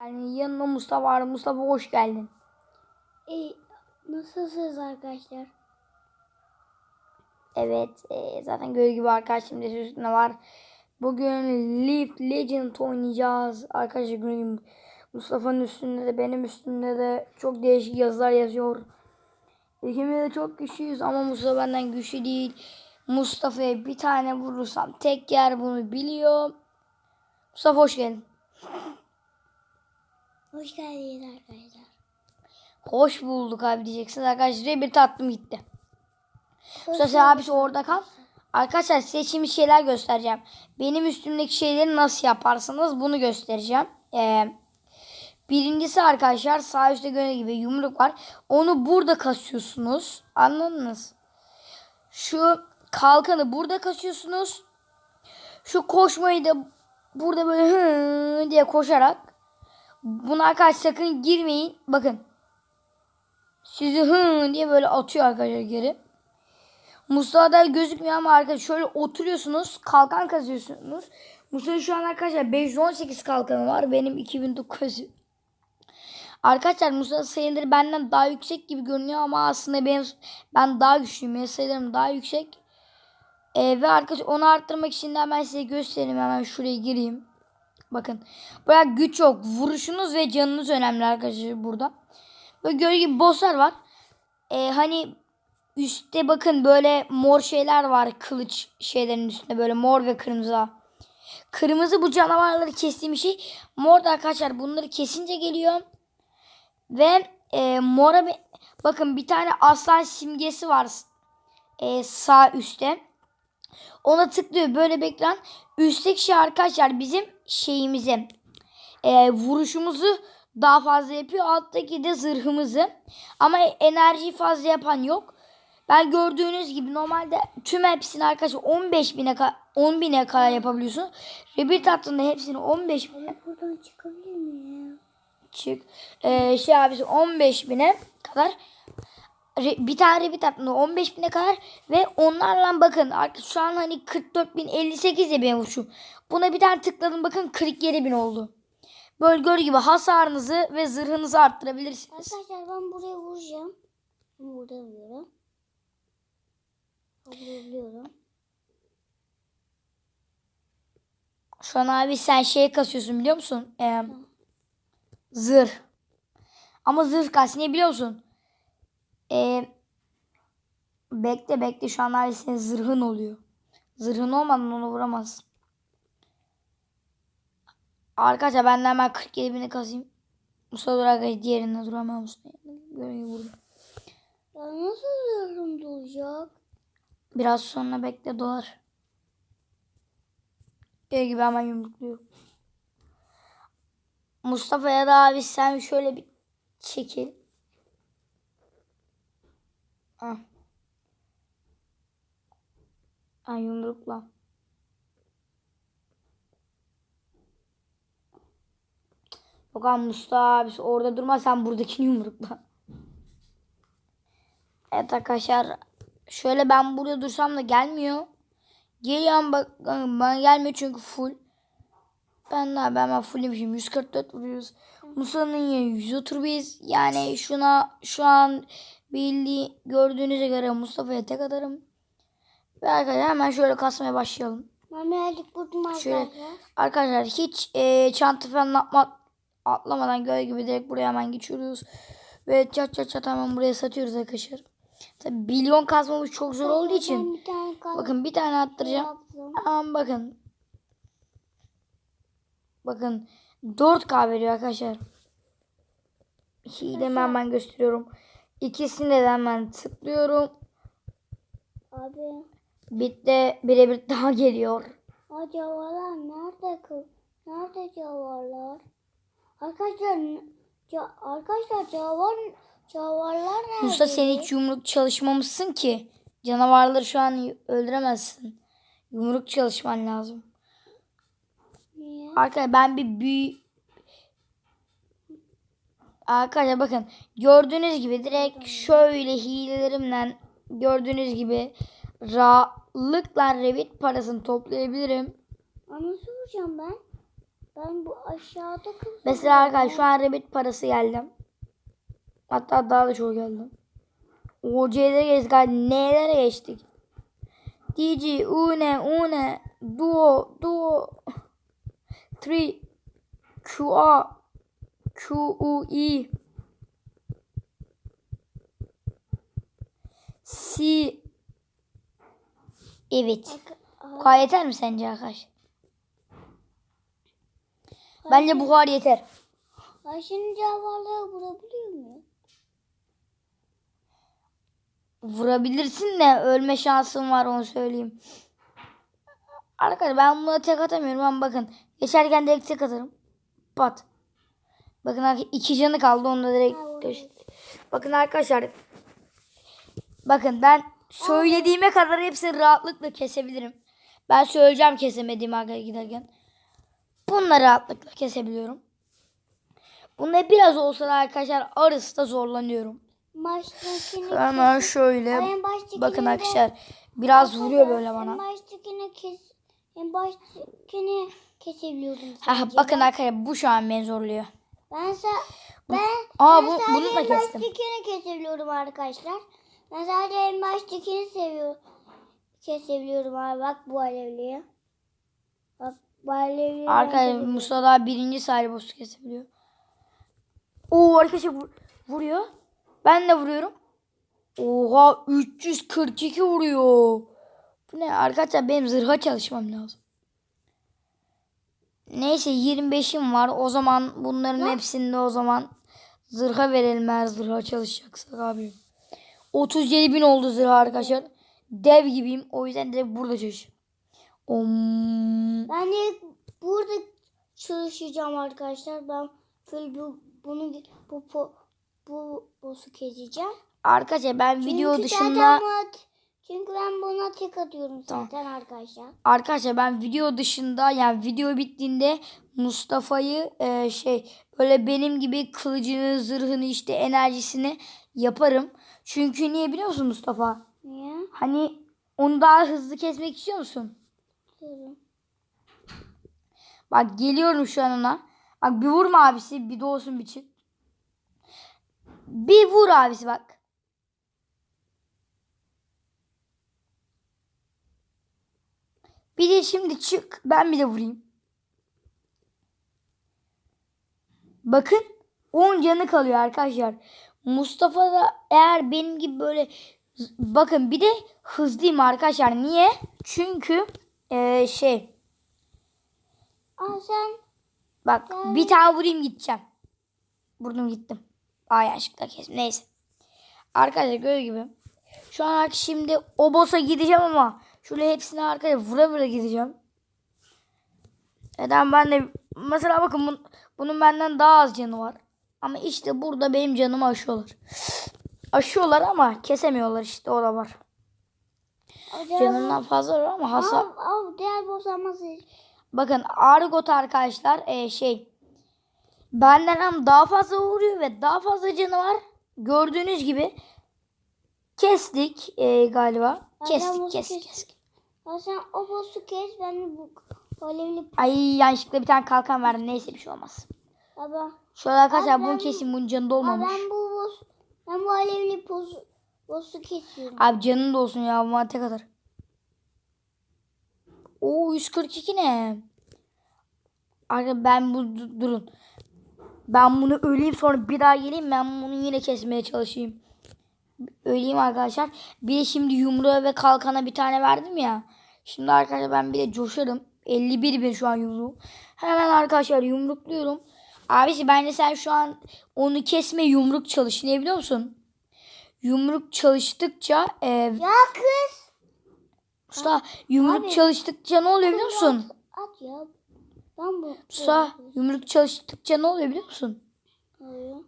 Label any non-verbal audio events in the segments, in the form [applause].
Yani yanında Mustafa var. Mustafa hoş geldin. E, nasılsınız arkadaşlar? Evet e, zaten gördüğü gibi arkadaşım da üstünde var. Bugün League Legend oynayacağız. Arkadaşlar gördüğüm Mustafa'nın üstünde de benim üstümde de çok değişik yazılar yazıyor. İkimiz de çok güçlüyüz ama Mustafa benden güçlü değil. Mustafa'ya bir tane vurursam tek yer bunu biliyor. Mustafa hoş geldin. Hoş geldiniz arkadaşlar. Hoş bulduk abi diyeceksiniz arkadaşlar. Bir tatlım gitti. Mustafa abisi orada kal. Arkadaşlar size şimdi şeyler göstereceğim. Benim üstümdeki şeyleri nasıl yaparsınız bunu göstereceğim. Ee, birincisi arkadaşlar sağ üstte gördüğünüz gibi yumruk var. Onu burada kasıyorsunuz. Anladınız? Şu kalkanı burada kasıyorsunuz. Şu koşmayı da burada böyle hı diye koşarak. Buna arkadaşlar sakın girmeyin. Bakın. Sizi hı diye böyle atıyor arkadaşlar geri. Mustafa'da gözükmüyor ama arkadaşlar şöyle oturuyorsunuz. Kalkan kazıyorsunuz. Mustafa şu an arkadaşlar 518 kalkanı var. Benim 2009. Arkadaşlar Mustafa sayıları benden daha yüksek gibi görünüyor ama aslında benim ben daha güçlüyüm. Benim sayılarım daha yüksek. Ee, ve arkadaşlar onu arttırmak için de hemen size göstereyim. Hemen şuraya gireyim. Bakın. Bırak güç yok. Vuruşunuz ve canınız önemli arkadaşlar burada. Böyle gördüğü gibi bosslar var. Ee, hani üstte bakın böyle mor şeyler var. Kılıç şeylerin üstünde böyle mor ve kırmızı. Kırmızı bu canavarları kestiğim şey. Mor da arkadaşlar bunları kesince geliyor. Ve e, mora bakın bir tane aslan simgesi var. E, sağ üstte. Ona tıklıyor böyle beklen. Üstteki şey arkadaşlar bizim şeyimizi e, vuruşumuzu daha fazla yapıyor. Alttaki de zırhımızı. Ama enerjiyi fazla yapan yok. Ben gördüğünüz gibi normalde tüm hepsini arkadaşlar 15 bine 10 bine kadar yapabiliyorsun. Rebirth hattında hepsini 15 bine Buradan çıkabilir miyim? çık. Ee, şey abisi 15 bine kadar bir tane Rebirth hattında 15 bine kadar ve onlarla bakın artık şu an hani 44 bin 58 de benim uçum. Buna bir tane tıkladım bakın 47 bin oldu. Böyle gördüğü gibi hasarınızı ve zırhınızı arttırabilirsiniz. Arkadaşlar ben buraya vuracağım. Burada vuruyorum. Buraya vuruyorum. Şu an abi sen şey kasıyorsun biliyor musun? Ee, zırh. Ama zırh kas ne biliyor musun? Ee, bekle bekle şu an abi senin zırhın oluyor. Zırhın olmadan onu vuramazsın. Arkadaşlar ben de hemen 47 bini kasayım. Musa dur arkadaşlar diğerinde duramam Musa. Vurdu. Ya nasıl zırhım dolacak? Biraz sonra bekle dolar. İyi gibi hemen yumrukluyor. Mustafa'ya da abi sen şöyle bir çekil. Ah. Ha yumrukla. Yok abi Mustafa abi orada durma sen buradakini yumrukla. Evet arkadaşlar şöyle ben burada dursam da gelmiyor. Geliyorum bak bana gelmiyor çünkü full. Ben ne ben ben fulllemişim. 144 vuruyoruz. Musa'nın ya 130 biz. Yani şuna şu an bildiği gördüğünüze göre Mustafa'ya tek atarım. Ve arkadaşlar hemen şöyle kasmaya başlayalım. Ben birazcık vurdum Şöyle arkadaşlar. arkadaşlar hiç e, çanta falan atma, atlamadan göre gibi direkt buraya hemen geçiyoruz. Ve çat çat çat hemen buraya satıyoruz arkadaşlar. Tabi milyon kazmamız çok zor olduğu için. Bir. Bakın bir tane attıracağım. Aman bakın. Bakın 4K veriyor arkadaşlar. Hilemi hemen gösteriyorum. İkisini de hemen tıklıyorum. Abi. Bitti birebir daha geliyor. O canavarlar nerede kız? Nerede canavarlar? Arkadaşlar ca, arkadaşlar canavar canavarlar nerede? Musa sen hiç yumruk çalışmamışsın ki. Canavarları şu an öldüremezsin. Yumruk çalışman lazım. Niye? Arkadaşlar ben bir büyü... Arkadaşlar bakın gördüğünüz gibi direkt şöyle hilelerimle gördüğünüz gibi rahatlıkla Revit parasını toplayabilirim. Aa, nasıl vuracağım ben? Ben bu aşağıda kız. Mesela arkadaşlar şu an rabbit parası geldi. Hatta daha da çok geldi. OC'lere geçtik. N'lere geçtik. DJ, Une, Une, Duo, Duo, 3, QA, QUI, C. Evet. Bu kadar yeter mi sence arkadaş? Bence bu kadar yeter. Ben şimdi bulabiliyor muyum? Vurabilirsin de ölme şansın var onu söyleyeyim. Arkadaşlar ben buna tek atamıyorum ama bakın. Geçerken direkt tek atarım. Pat. Bakın iki canı kaldı onu da direkt göster- Bakın arkadaşlar. Bakın ben söylediğime kadar hepsini rahatlıkla kesebilirim. Ben söyleyeceğim kesemediğim arkadaşlar giderken. Bunları rahatlıkla kesebiliyorum. Bunda biraz olsa da arkadaşlar arısta zorlanıyorum. Baştakini Hemen şöyle bakın arkadaşlar biraz vuruyor böyle bana. baştakini kes. Baştakini kesebiliyordum Ha, bakın arkadaşlar bu şu an beni zorluyor. Ben sa ben Aa ben bu, sadece bunu da kestim. baştakini kesebiliyorum arkadaşlar. Ben sadece en baştakini seviyorum. Kesebiliyorum abi bak bu alevliyi. Bak bu alevliyi. ben Arkadaşlar. Mustafa daha birinci sahip boss'u kesebiliyor. Oo arkadaşlar vur- vuruyor. Ben de vuruyorum. Oha 342 vuruyor. Bu ne arkadaşlar benim zırha çalışmam lazım. Neyse 25'im var. O zaman bunların hepsinde o zaman zırha verelim eğer zırha çalışacaksak abi. 37 bin oldu zırha arkadaşlar. Dev gibiyim. O yüzden direkt burada çalışıyorum. Om. Ben de burada çalışacağım arkadaşlar. Ben full bu bunu bu bu, bu boss'u keseceğim. Arkadaşlar ben video Çünkü dışında zaten buna- çünkü ben buna tek atıyorum Tamam. zaten arkadaşlar. arkadaşlar ben video dışında yani video bittiğinde Mustafa'yı e, şey böyle benim gibi kılıcını, zırhını işte enerjisini yaparım. Çünkü niye biliyor musun Mustafa? Niye? Hani onu daha hızlı kesmek istiyor musun? Diyorum. Bak geliyorum şu an ona. Bak bir vurma abisi bir doğsun bir çık. Bir vur abisi bak. Bir de şimdi çık. Ben bir de vurayım. Bakın 10 canı kalıyor arkadaşlar. Mustafa da eğer benim gibi böyle bakın bir de hızlıyım arkadaşlar. Niye? Çünkü eee, şey Aa sen Bak bir tane vurayım gideceğim. Vurdum gittim. Aa yanlışlıkla kestim. Neyse. Arkadaşlar gördüğü gibi. Şu an şimdi o boss'a gideceğim ama şöyle hepsini arkaya vura vura gideceğim. Neden ben de mesela bakın bun- bunun benden daha az canı var. Ama işte burada benim canımı aşıyorlar. [sighs] Aşıyorlar ama kesemiyorlar işte o da var. Canından fazla var ama hasar. Al, al diğer Bakın Argot arkadaşlar e, şey benden hem daha fazla vuruyor ve daha fazla canı var. Gördüğünüz gibi kestik e, galiba. Kestik kestik kes- kestik. Sen o boss'u kes ben de bu alevli Ay yanlışlıkla bir tane kalkan verdim. Neyse bir şey olmaz. baba. Şöyle arkadaşlar bunu kesin bunun canı da olmamış. ben bu boss ben bu alevli boss, boss'u kesiyorum. Abi canın da olsun ya bu tek kadar. Oo 142 ne? Arkadaşlar ben bu du- durun. Ben bunu öleyim sonra bir daha geleyim ben bunu yine kesmeye çalışayım. Öleyim arkadaşlar. Bir de şimdi yumruğa ve kalkana bir tane verdim ya. Şimdi arkadaşlar ben bir de coşarım. 51 bin şu an yumruğum. Hemen arkadaşlar yumrukluyorum. Abisi bence sen şu an onu kesme yumruk çalış. Ne biliyor musun? Yumruk çalıştıkça e, Ya kız. Usta yumruk Abi. çalıştıkça ne oluyor biliyor musun? At ya. Ben bu. Usta yumruk çalıştıkça ne oluyor biliyor musun?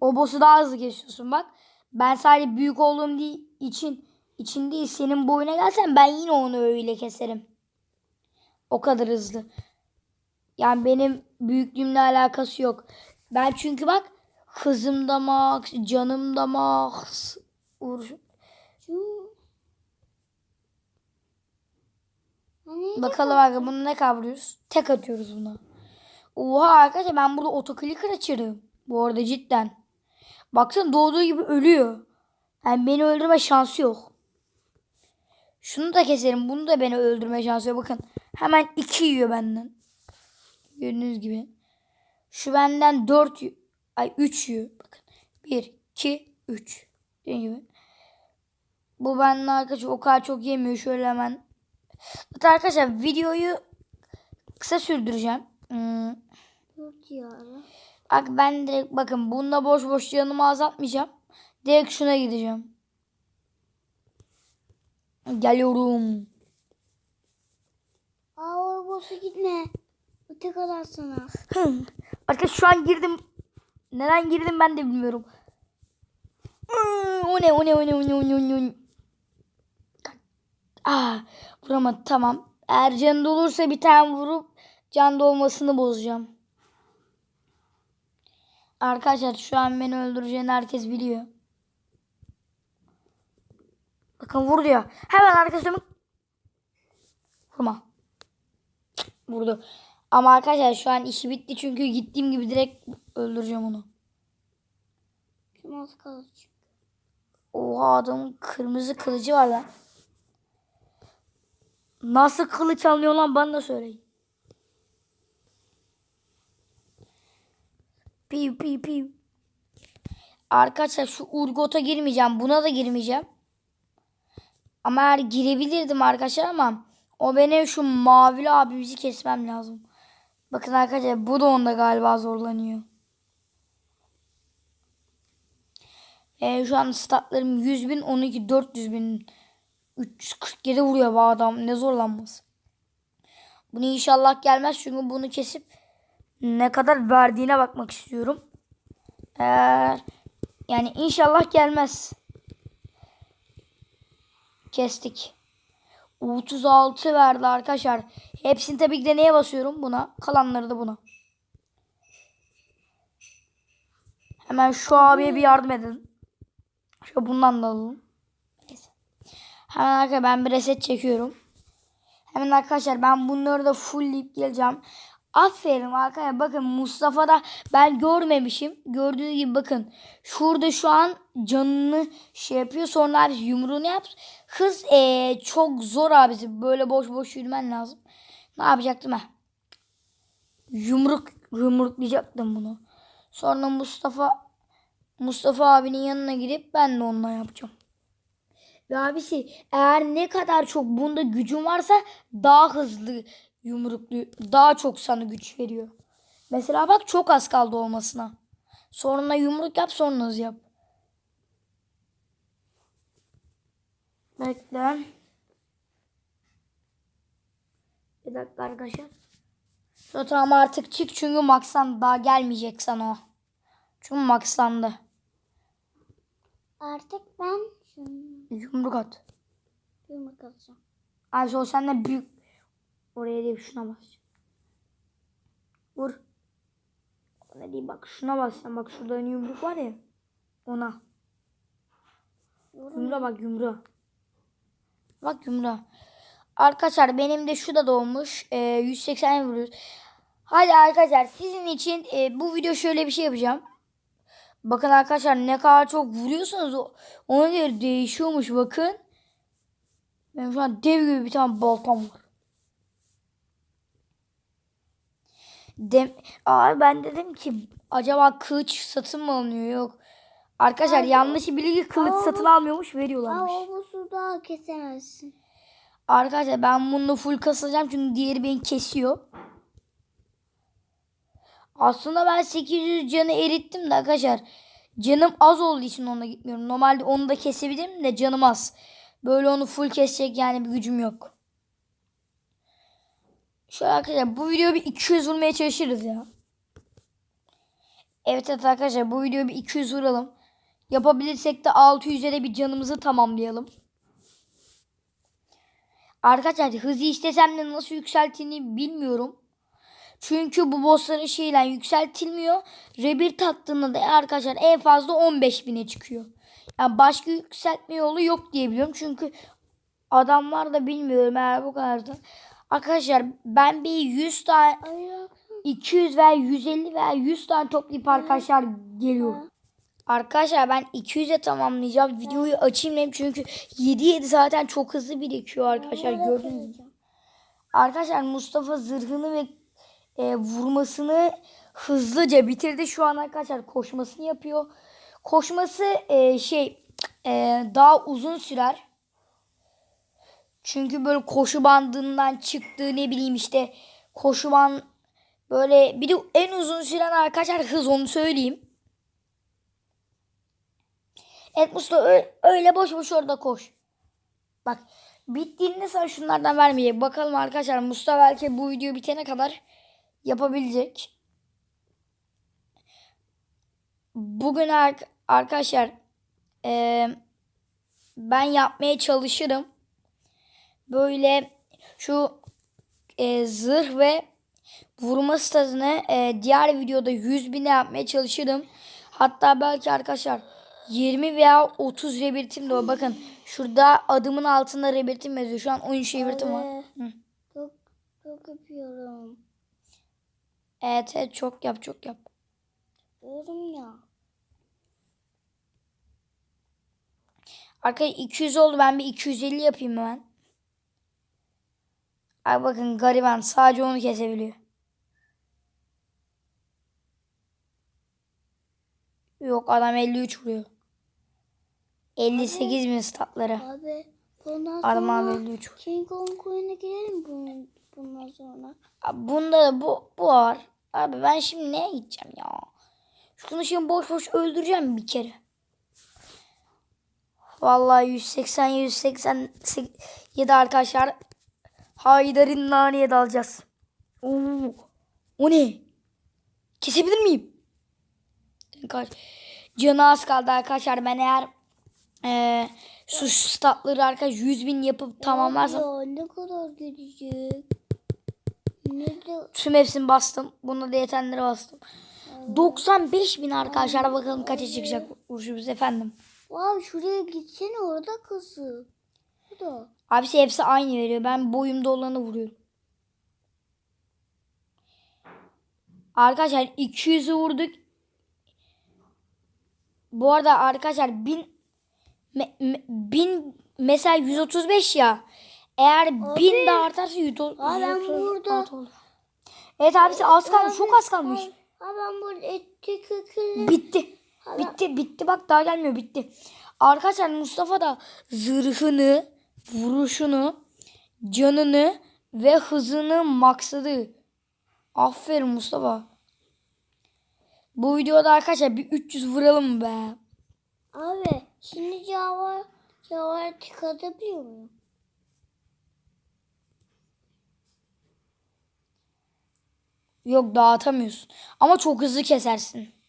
O boss'u daha hızlı kesiyorsun bak. Ben sadece büyük olduğum değil, için için değil senin boyuna gelsen ben yine onu öyle keserim. O kadar hızlı. Yani benim büyüklüğümle alakası yok. Ben çünkü bak hızım da max, canım da max. Şu. Hani Bakalım abi bunu ne kavruyoruz? Tek atıyoruz buna. Oha arkadaşlar ben burada otoklik açarım. Bu arada cidden. Baksana doğduğu gibi ölüyor. Yani beni öldürme şansı yok. Şunu da keserim. Bunu da beni öldürme şansı yok. Bakın hemen iki yiyor benden. Gördüğünüz gibi. Şu benden dört y- ay üç yiyor. Bakın. Bir, iki, üç. Dediğim gibi. Bu benden arkadaşlar o kadar çok yemiyor. Şöyle hemen. Hatta arkadaşlar videoyu kısa sürdüreceğim. Hmm. Bak ben direkt bakın bununla boş boş canımı azaltmayacağım. Direkt şuna gideceğim. Geliyorum. Aa o boss'a gitme. Öte kadar sana. Hı. Arkadaşlar şu an girdim. Neden girdim ben de bilmiyorum. Hı, O ne o ne o ne o ne o ne o ne, ne. Ah, vuramadı tamam. Eğer canı olursa bir tane vurup can dolmasını bozacağım. Arkadaşlar şu an beni öldüreceğini herkes biliyor. Bakın vur diyor. Hemen arkadaşlarımı vurma. Vurdu. Ama arkadaşlar şu an işi bitti çünkü gittiğim gibi direkt öldüreceğim onu. Kim az kılıç. Oha adamın kırmızı kılıcı var lan. Nasıl kılıç alıyor lan bana da söyleyin. Piu piu piu. Arkadaşlar şu Urgot'a girmeyeceğim. Buna da girmeyeceğim. Ama eğer girebilirdim arkadaşlar ama o benim şu mavili abimizi kesmem lazım. Bakın arkadaşlar bu da onda galiba zorlanıyor. Ee, şu an statlarım 100 bin, 12 400 bin. 347 vuruyor bu adam. Ne zorlanması. Bunu inşallah gelmez çünkü bunu kesip ne kadar verdiğine bakmak istiyorum. Eğer yani inşallah gelmez. Kestik. 36 verdi arkadaşlar. Hepsini tabii ki de neye basıyorum? Buna. Kalanları da buna. Hemen şu abiye bir yardım edin. Şu bundan da alalım. Hemen arkadaşlar ben bir reset çekiyorum. Hemen arkadaşlar ben bunları da fullleyip geleceğim. Aferin arkadaşlar bakın Mustafa'da ben görmemişim. Gördüğünüz gibi bakın. Şurada şu an canını şey yapıyor. Sonra abi yumruğunu yap. Hız eee, çok zor abisi. Böyle boş boş yürümen lazım. Ne yapacaktım ha? Yumruk yumruklayacaktım bunu. Sonra Mustafa Mustafa abinin yanına gidip ben de onunla yapacağım. Ve abisi eğer ne kadar çok bunda gücün varsa daha hızlı yumruklu daha çok sana güç veriyor. Mesela bak çok az kaldı olmasına. Sonra yumruk yap sonra hız yap. Bekle. Bir dakika arkadaşlar. Zaten ama artık çık çünkü Max'tan daha gelmeyecek sana o. Çünkü Max'landı. Artık ben Yumruk at. yumruk alacağım. Abi o senden büyük. Oraya değil şuna bas. Vur. Ne diyeyim bak şuna bas sen bak şurada hani yumruk var ya. Ona. Yumruğa bak yumruğa. Bak yumruğa. Arkadaşlar benim de şu da doğmuş. Ee, 180 vuruyoruz. Hadi arkadaşlar sizin için e, bu video şöyle bir şey yapacağım. Bakın arkadaşlar ne kadar çok vuruyorsanız ona göre değişiyormuş bakın. Benim şu an dev gibi bir tane baltam var. Dem Abi ben dedim ki acaba kılıç satın mı alınıyor? Yok. Arkadaşlar Abi- yanlış bilgi kılıç Abi- satın almıyormuş Aa veriyorlarmış. o boss'u daha kesemezsin. Arkadaşlar ben bunu full kasacağım çünkü diğeri beni kesiyor. Aslında ben 800 canı erittim de arkadaşlar. Canım az olduğu için ona gitmiyorum. Normalde onu da kesebilirim de canım az. Böyle onu full kesecek yani bir gücüm yok. Şöyle arkadaşlar bu videoyu bir 200 vurmaya çalışırız ya. Evet evet arkadaşlar bu videoyu bir 200 vuralım. Yapabilirsek de 600'e de bir canımızı tamamlayalım. Arkadaşlar hızı istesem de nasıl yükselttiğini bilmiyorum. Çünkü bu bossların şeyle yükseltilmiyor. Rebir taktığında da arkadaşlar en fazla 15 bine çıkıyor. Yani başka yükseltme yolu yok diye biliyorum. Çünkü adamlar da bilmiyorum eğer bu kadar da. Arkadaşlar ben bir 100 tane Ay baksana. 200 veya 150 veya 100 tane toplayıp arkadaşlar geliyorum. Arkadaşlar ben 200'e tamamlayacağım. Videoyu açayım dedim çünkü 7-7 zaten çok hızlı birikiyor arkadaşlar gördünüz mü? Arkadaşlar Mustafa zırhını ve e, vurmasını hızlıca bitirdi. Şu an arkadaşlar koşmasını yapıyor. Koşması e, şey e, daha uzun sürer. Çünkü böyle koşu bandından çıktığı ne bileyim işte koşu band böyle bir de en uzun süren arkadaşlar hız onu söyleyeyim. Evet öyle, boş boş orada koş. Bak bittiğinde sana şunlardan vermeyecek. Bakalım arkadaşlar Mustafa belki bu video bitene kadar yapabilecek. Bugün ar- arkadaşlar eee, ben yapmaya çalışırım. Böyle şu eee, zırh ve vurma statını eee, diğer videoda 100 bine yapmaya çalışırım. Hatta belki arkadaşlar 20 veya 30 rebirtim de var. Bakın şurada adımın altında rebirtim yazıyor. Şu an 13 rebirtim var. Hı. Çok çok yapıyorum. Evet, evet çok yap çok yap. Diyorum ya. Arkadaşlar 200 oldu. Ben bir 250 yapayım hemen. Ay bakın gariban sadece onu kesebiliyor. Yok adam 53 vuruyor. 58 bin statları. Abi bundan abi sonra 53 vuruyor. King Kong Coin'e girelim bunun, bundan sonra. Abi Bunda da bu, bu var. Abi ben şimdi neye gideceğim ya? Şunu şimdi boş boş öldüreceğim bir kere. Vallahi 180 187 arkadaşlar. Haydar'ın naneye dalacağız. Oo. O ne? Kesebilir miyim? Kaç. Canı az kaldı arkadaşlar. Ben eğer eee su statları arkadaş 100 bin yapıp tamamlarsam Ya ne kadar gidecek. Ne Tüm hepsini bastım. Bunda da yetenleri bastım. 95 bin arkadaşlar bakalım kaça çıkacak vuruşumuz efendim. Wow şuraya gitsene orada kızı. Bu da. Abisi hepsi aynı veriyor. Ben boyumda olanı vuruyorum. Arkadaşlar 200'ü vurduk. Bu arada arkadaşlar 1000 me, me- 1000 mesela 135 ya. Eğer 1000 de artarsa 100 Aa, ben burada. Evet abisi az kalmış. Çok az kalmış. Ben burada kökülü. Bitti. Bitti bitti bak daha gelmiyor bitti. Arkadaşlar Mustafa da zırhını, vuruşunu, canını ve hızını maksadı. Aferin Mustafa. Bu videoda arkadaşlar bir 300 vuralım be. Abi şimdi cevap cevap çıkartabiliyor muyum? Yok dağıtamıyorsun. Ama çok hızlı kesersin.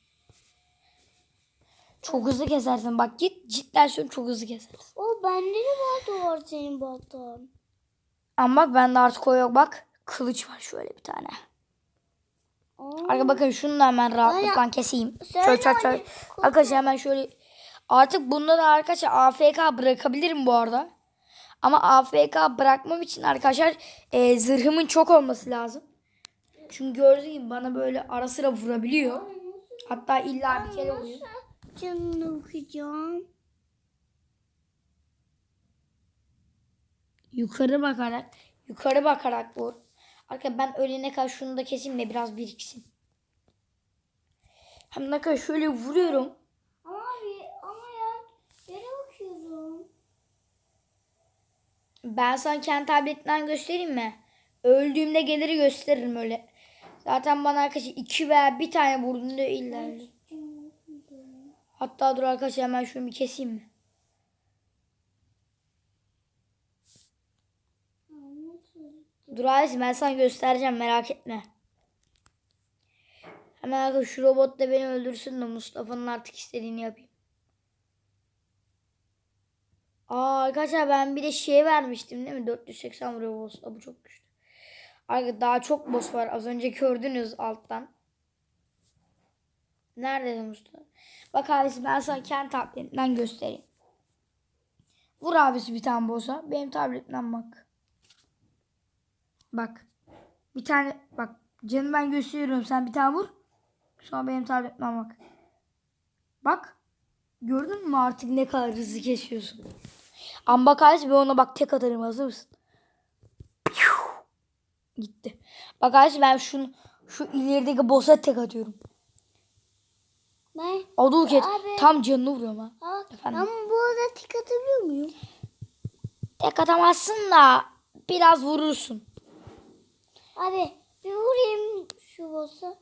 Çok hızlı kesersin. Bak git cidden söylüyorum çok hızlı kesersin. O bende de balta var senin baltan. Ama bak bende artık o yok bak. Kılıç var şöyle bir tane. Aa, Arka bakın şunu da hemen rahatlıkla keseyim. Çöy çöy. hani- Arkadaşlar hemen şöyle. Artık bunda da arkadaşlar AFK bırakabilirim bu arada. Ama AFK bırakmam için arkadaşlar e, zırhımın çok olması lazım. Çünkü gördüğünüz gibi bana böyle ara sıra vurabiliyor. Hatta illa bir kere vuruyor. Canını okuyacağım. Yukarı bakarak, yukarı bakarak vur. Arkadaşlar ben ölene kadar şunu da keseyim de biraz biriksin. Hem ne kadar şöyle vuruyorum. Ama abi ama ya yere bakıyorum. Ben sana kendi tabletinden göstereyim mi? Öldüğümde geliri gösteririm öyle. Zaten bana arkadaşlar iki veya bir tane vurduğunda öyle. Hatta dur arkadaşlar hemen şunu bir keseyim mi? Dur Aziz ben sana göstereceğim merak etme. Hemen arkadaşlar şu robot da beni öldürsün de Mustafa'nın artık istediğini yapayım. Aa arkadaşlar ben bir de şey vermiştim değil mi? 480 vuruyor boss'la bu çok güçlü. Arkadaşlar daha çok boss var. Az önce gördünüz alttan. Nerede Mustafa? Bak abisi ben sana kendi tabletimden göstereyim. Vur abisi bir tane boss'a. Benim tabletimden bak. Bak. Bir tane bak Canım ben gösteriyorum. Sen bir tane vur. Sonra benim tabletime bak. Bak. Gördün mü artık ne kadar hızlı kesiyorsun. Ama bak Halis ben ona bak tek atarım. Hazır mısın? Gitti. Bak Halis ben şunu şu ilerideki boss'a tek atıyorum. Ben, Adulket Abi. tam canını vuruyorum ha. Efendim? ama bu arada tek atabiliyor muyum? Tek atamazsın da biraz vurursun. Abi bir vurayım şu boss'a.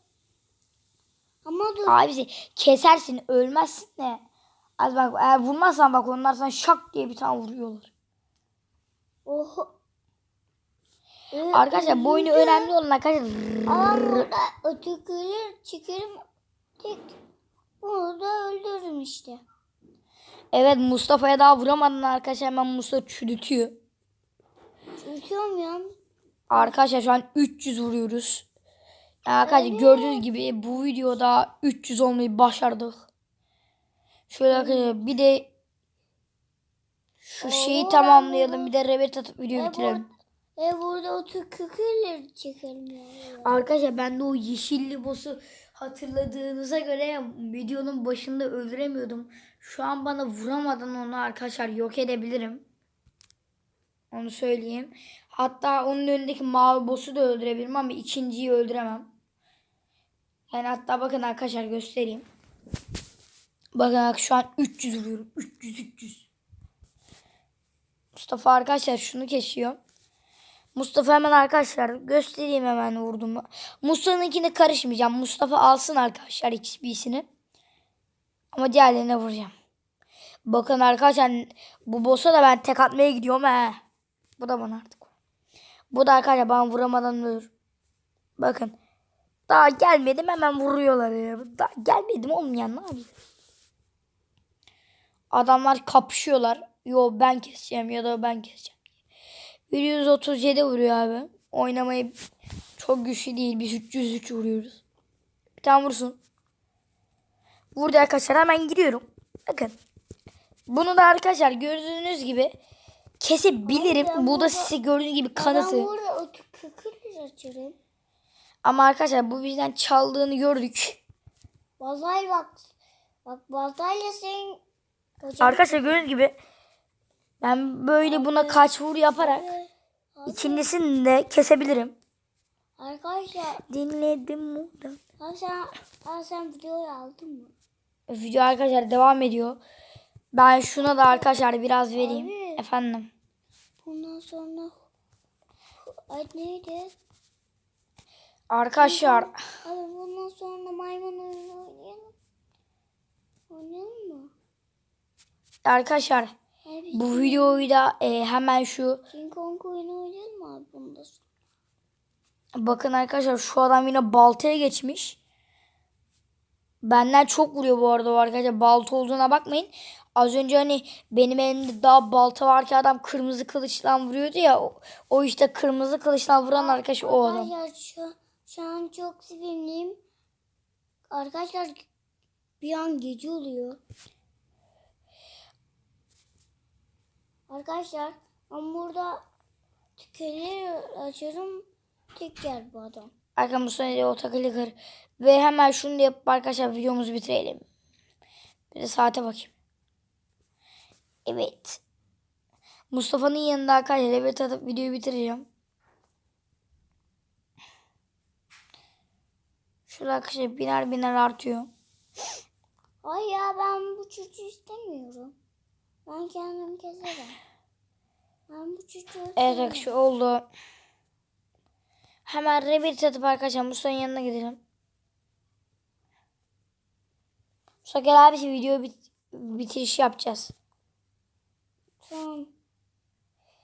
Ama dur. Abi kesersin ölmezsin de. Az bak eğer vurmazsan bak onlar sana şak diye bir tane vuruyorlar. Oho. Ee, Arkadaşlar bu oyunu önemli olan arkadaşlar. Ama burada ötekileri çıkarım. Tek bunu da öldürürüm işte. Evet Mustafa'ya daha vuramadın arkadaşlar hemen Mustafa çürütüyor. Uçuyorum ya. Arkadaşlar şu an 300 vuruyoruz. Yani arkadaşlar gördüğünüz gibi bu videoda 300 olmayı başardık. Şöyle arkadaşlar bir de şu şeyi Oo, tamamlayalım bir de rebet atıp videoyu E, bitirelim. e burada ötekileri çıkarım ya. Arkadaşlar ben de o yeşilli boss'u hatırladığınıza göre videonun başında öldüremiyordum. Şu an bana vuramadan onu arkadaşlar yok edebilirim. Onu söyleyeyim. Hatta onun önündeki mavi boss'u da öldürebilirim ama ikinciyi öldüremem. Yani hatta bakın arkadaşlar göstereyim. Bakın bak şu an 300 vuruyorum. 300 300. Mustafa arkadaşlar şunu kesiyor. Mustafa hemen arkadaşlar göstereyim hemen vurduğumu. Mustafa'nınkine karışmayacağım. Mustafa alsın arkadaşlar XP'sini. Ama diğerlerine vuracağım. Bakın arkadaşlar bu boss'a da ben tek atmaya gidiyorum he. Bu da bana artık. Bu da arkadaşlar bana vuramadan ölür. Bakın. Daha gelmedim hemen vuruyorlar ya. Daha gelmedim oğlum ya ne yapayım. Adamlar kapışıyorlar. Yo ben keseceğim ya da ben keseceğim. 137 vuruyor abi. Oynamayı çok güçlü değil. Biz 303 vuruyoruz. Bir tane vursun. Vurdu arkadaşlar hemen giriyorum. Bakın. Bunu da arkadaşlar gördüğünüz gibi kesebilirim. Ben Bu da burada- size gördüğünüz gibi Ben kanıtı. burada ötekileri açarım. Ama arkadaşlar bu bizden çaldığını gördük. Bazay bak. Bak bazayla senin Arkadaşlar gördüğünüz gibi ben böyle buna kaç vur yaparak ikincisini de kesebilirim. Arkadaşlar Dinledim burada. abi sen, abi sen videoyu aldın mı? Video arkadaşlar devam ediyor. Ben şuna da arkadaşlar biraz vereyim. Abi. Efendim. Bundan sonra Ay neydi? Arkadaşlar Abi bundan sonra maymun oyunu oynayalım. Oynayalım mı? arkadaşlar Bu videoyu da e, hemen şu King Kong oyunu oynayalım mı abi sonra? bakın arkadaşlar şu adam yine baltaya geçmiş. Benden çok vuruyor bu arada arkadaşlar. Balta olduğuna bakmayın. Az önce hani benim elimde daha balta varken adam kırmızı kılıçla vuruyordu ya. O, o işte kırmızı kılıçla vuran arkadaş o adam. Arkadaşlar şu, şu an çok sinirliyim. Arkadaşlar bir an gece oluyor. Arkadaşlar ben burada tükeleri açarım. Tek yer bu adam. Arkamı sonra o takılı kır. Ve hemen şunu da yapıp arkadaşlar videomuzu bitirelim. Bir de saate bakayım. Evet. Mustafa'nın yanında arkadaşlar evet atıp videoyu bitireceğim. Şurada arkadaşlar biner biner artıyor. Ay ya ben bu çocuğu istemiyorum. Ben kendim keserim. Ben bu çocuğu Evet arkadaşlar oldu. Hemen rebirth atıp arkadaşlar Mustafa'nın yanına gidelim. Mustafa gel abi videoyu bit bitiriş yapacağız. Tamam.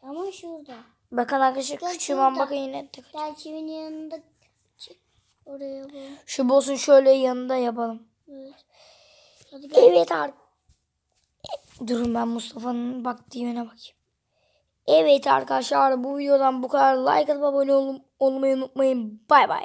Ama şurada. Bakın arkadaşlar Gel küçüğüm şurada. bakın yine. Gel çivinin yanında çık. Oraya yapalım. Şu boss'un şöyle yanında yapalım. Evet. Hadi gel. Evet artık. Durun ben Mustafa'nın baktığı yöne bakayım. Evet arkadaşlar bu videodan bu kadar. Like atıp abone ol- olmayı unutmayın. Bay bay.